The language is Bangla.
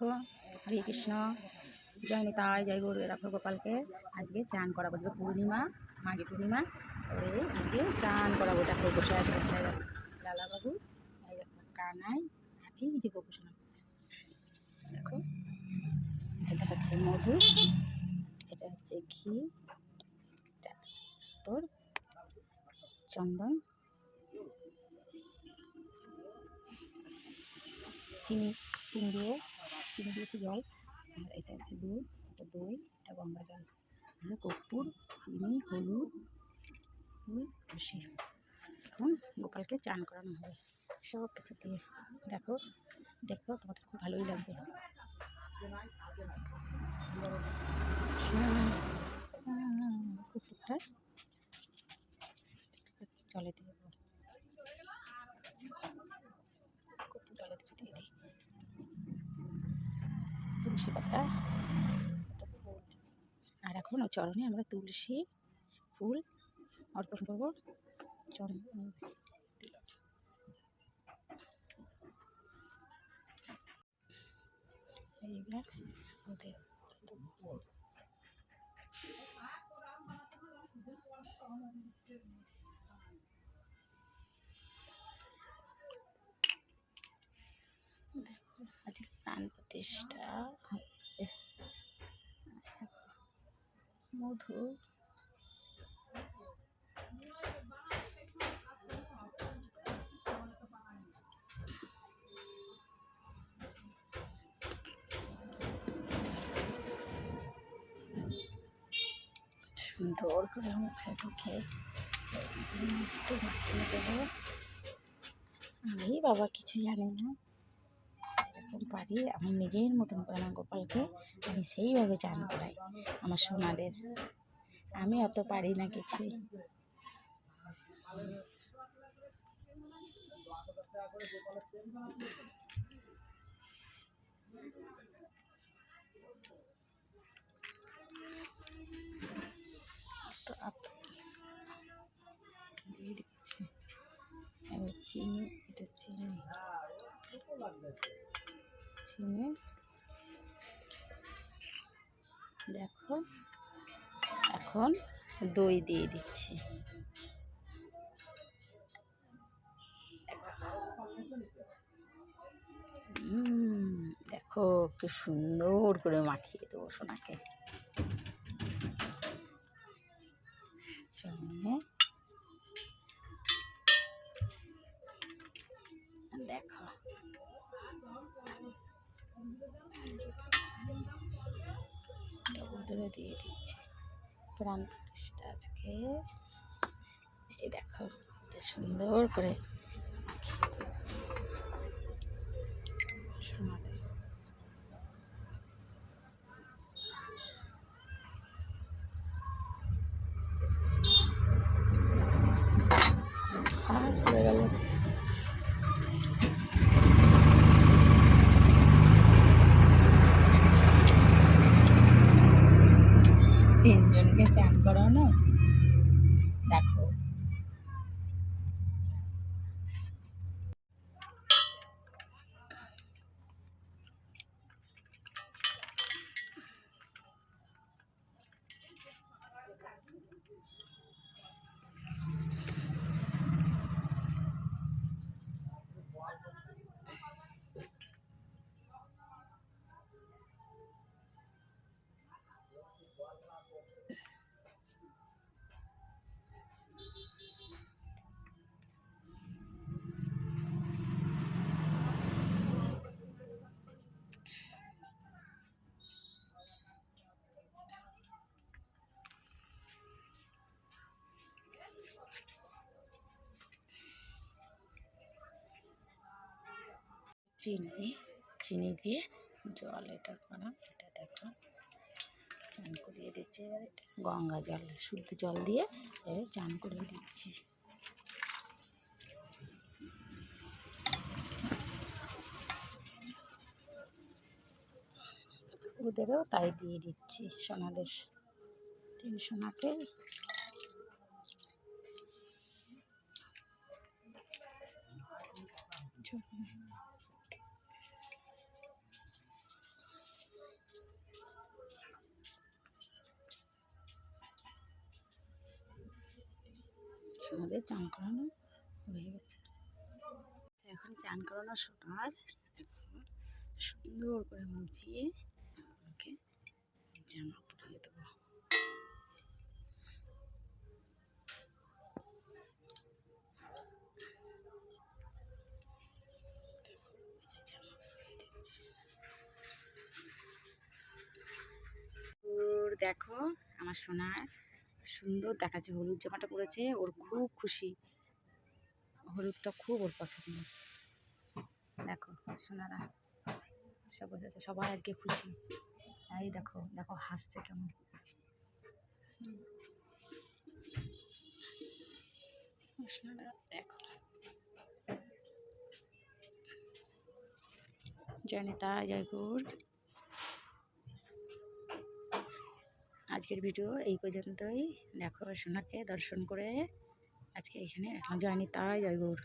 হরে কৃষ্ণ। জয় নিতাই, জয় গৌর রাখো গোপালকে আজকে চান করাবো। আজকে পূর্ণিমা মাঘী পূর্ণিমা ওরে আজকে চান করাবো। দেখো, বসে আছে লালাবাবু কানাই এই যে গোপুসোনা। দেখো, এটা হচ্ছে মধু, এটা হচ্ছে ঘি তোর চন্দন, চিনি চিনি দিয়ে চিনি দিয়েছি জল। আর এটা হচ্ছে দুধ, এটা দই, এটা গঙ্গা জল। আর কর্পূর, চিনি, হলুদ খুশি এখন গোপালকে চান করানো হবে সব কিছু দিয়ে। দেখো দেখো, তোমাদের খুব ভালোই লাগবে। কুকুরটা জলে দিয়ে দেবো কুকুর জলে দিয়ে দিয়ে দিই তুলসী আর এখন ওই চরণে আমরা তুলসী ফুল অর্পণ করব। এইবার আজকে প্রাণ প্রতিষ্ঠা। মধু। সুন্দর করে মুখে দেবো। আমি বাবা কিছু জানি না। পারি আমি নিজের মতন করে আমার গোপালকে আমি সেইভাবে চান করাই, আমার সোনাদের। আমি অত পারি না এবার চিনি, এটা চিনি। চিনি দেখো এখন দই দিয়ে দিচ্ছি। দেখো কি সুন্দর করে মাখিয়ে দেবো সোনাকে। দেখো। ওদেরও দিয়ে দিচ্ছি। প্রাণ প্রতিষ্ঠা আজকে। এই দেখো সুন্দর করে মাখিয়ে দিচ্ছি সোনাদের আর পড়ে গেল তিনজনকে চান চিনি চিনি দিয়ে জল এটা করা এটা দেখো চান করিয়ে দিচ্ছি, এবার গঙ্গা জল, শুদ্ধ জল দিয়ে এবার চান করিয়ে দিচ্ছি ওদেরও তাই দিয়ে দিচ্ছি, সোনাদের, তিন সোনাকে চলো। সোনাদের চান করানো হয়ে গেছে। এখন চান করানো সোনার সুন্দর করে মুছিয়ে ওকে জামা পরিয়ে দেবো। দেখো, আমার সোনার সুন্দর দেখাচ্ছে, হলুদ জামাটা পরেছে, ওর খুব খুশি। হলুদটা খুব ওর পছন্দ। দেখো, সোনারা সব বসেছে সবাই আজকে খুশি। এই দেখো দেখো হাসছে কেমন। সোনারা, দেখো। জয়নিতা, জয়গুর। আজকের ভিডিও এই পর্যন্তই। দেখো সোনাকে দর্শন করে আজকে এখানে জয়নি তাই জয়গুর।